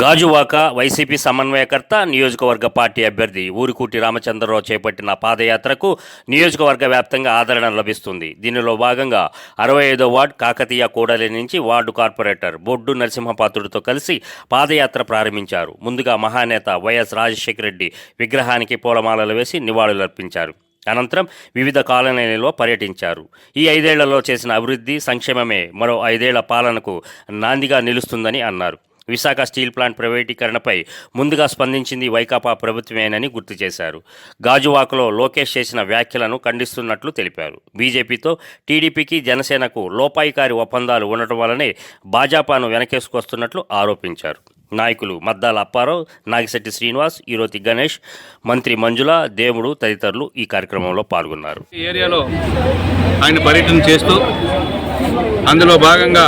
Gajuwaka YCP సమన్వయకర్త నియోజకవర్గ party అభ్యర్థి ఊరికూటి రామచంద్రరావు చేపట్టిన పాదయాత్రకు నియోజకవర్గ వ్యాప్తంగా ఆదరణ లభిస్తుంది. దీనిలో భాగంగా అరవై ఐదో వార్డు కాకతీయ కూడలి నుంచి వార్డు కార్పొరేటర్ బొడ్డు నరసింహపాత్రుడితో కలిసి పాదయాత్ర ప్రారంభించారు. ముందుగా మహానేత వైఎస్ రాజశేఖర రెడ్డి విగ్రహానికి పూలమాలలు వేసి నివాళులర్పించారు. అనంతరం వివిధ కాలనీలలో పర్యటించారు. ఈ ఐదేళ్ళలో చేసిన అభివృద్ధి సంక్షేమమే మరో ఐదేళ్ళ పాలనకు నాందిగా నిలుస్తుందని అన్నారు. విశాఖ స్టీల్ ప్లాంట్ ప్రైవేటీకరణపై ముందుగా స్పందించింది వైకాపా ప్రభుత్వమేనని గుర్తు చేశారు. గాజువాకలో లోకేష్ చేసిన వ్యాఖ్యలను ఖండిస్తున్నట్లు తెలిపారు. బీజేపీతో టీడీపీకి జనసేనకు లోపాయికారి ఒప్పందాలు ఉండటం వల్లనే భాజపాను వెనకేసుకొస్తున్నట్లు ఆరోపించారు. నాయకులు మద్దాల అప్పారావు నాగిశెట్టి శ్రీనివాస్ ఈరోతి గణేష్ మంత్రి మంజుల దేవుడు తదితరులు ఈ కార్యక్రమంలో పాల్గొన్నారు. ఈ ఏరియాలో ఆయన పర్యటన చేస్తూ అందులో భాగంగా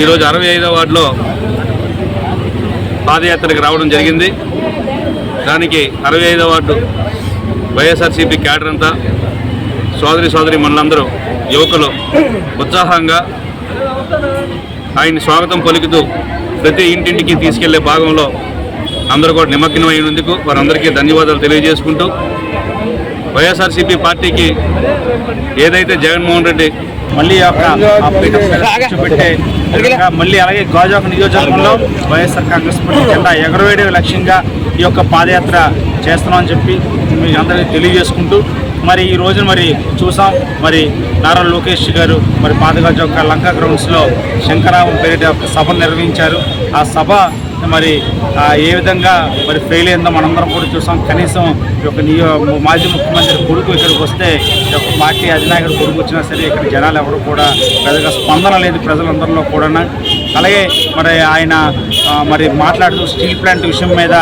ఈరోజు అరవై ఐదో వార్డులో పాదయాత్రకు రావడం జరిగింది. దానికి అరవై ఐదో వార్డు వైఎస్ఆర్సీపీ క్యాడర్ అంతా సోదరి సోదరి మనందరూ యువకులు ఉత్సాహంగా ఆయన స్వాగతం పలుకుతూ ప్రతి ఇంటింటికి తీసుకెళ్ళే భాగంలో అందరూ కూడా నిమగ్నం అయినందుకు వారందరికీ ధన్యవాదాలు తెలియజేసుకుంటూ వైఎస్ఆర్సీపీ పార్టీకి ఏదైతే జగన్మోహన్ రెడ్డి మళ్ళీ యొక్క ఆ మళ్ళీ అలాగే గాజువాక నియోజకవర్గంలో వైఎస్ఆర్ కాంగ్రెస్ పార్టీ జెండా ఎగరవేయడం లక్ష్యంగా ఈ యొక్క పాదయాత్ర చేస్తున్నామని చెప్పి మీ అందరికీ తెలియజేసుకుంటూ మరి ఈ రోజున మరి చూసాం. మరి నారా లోకేష్ గారు మరి పాదగాజ్ యొక్క లంకా గ్రౌండ్స్లో శంకరావం పేరిట ఒక సభ నిర్వహించారు. ఆ సభ మరి ఏ విధంగా మరి ఫెయిల్ అయిందో మనందరం కూడా చూసాం. కనీసం ఈ యొక్క నియో మాజీ ముఖ్యమంత్రి కొడుకు ఇక్కడికి వస్తే పార్టీ అధినాయకుడు గురికి వచ్చినా సరే ఇక్కడ జనాలు ఎవరు కూడా పెద్దగా స్పందన లేదు ప్రజలందరిలో కూడా అలాగే మరి ఆయన మరి మాట్లాడుతూ స్టీల్ ప్లాంట్ విషయం మీద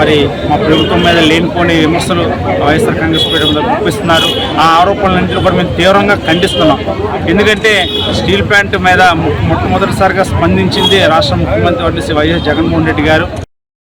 మరి మా ప్రభుత్వం మీద లేనిపోని విమర్శలు వైఎస్ఆర్ కాంగ్రెస్ పార్టీ మీద గుప్పిస్తున్నారు ఆ ఆరోపణలన్నింటినీ కూడా మేము తీవ్రంగా ఖండిస్తున్నాం. ఎందుకంటే స్టీల్ ప్లాంట్ మీద మొట్టమొదటిసారిగా స్పందించింది రాష్ట్ర ముఖ్యమంత్రి వర్ణిసి వైఎస్ జగన్మోహన్ రెడ్డి గారు.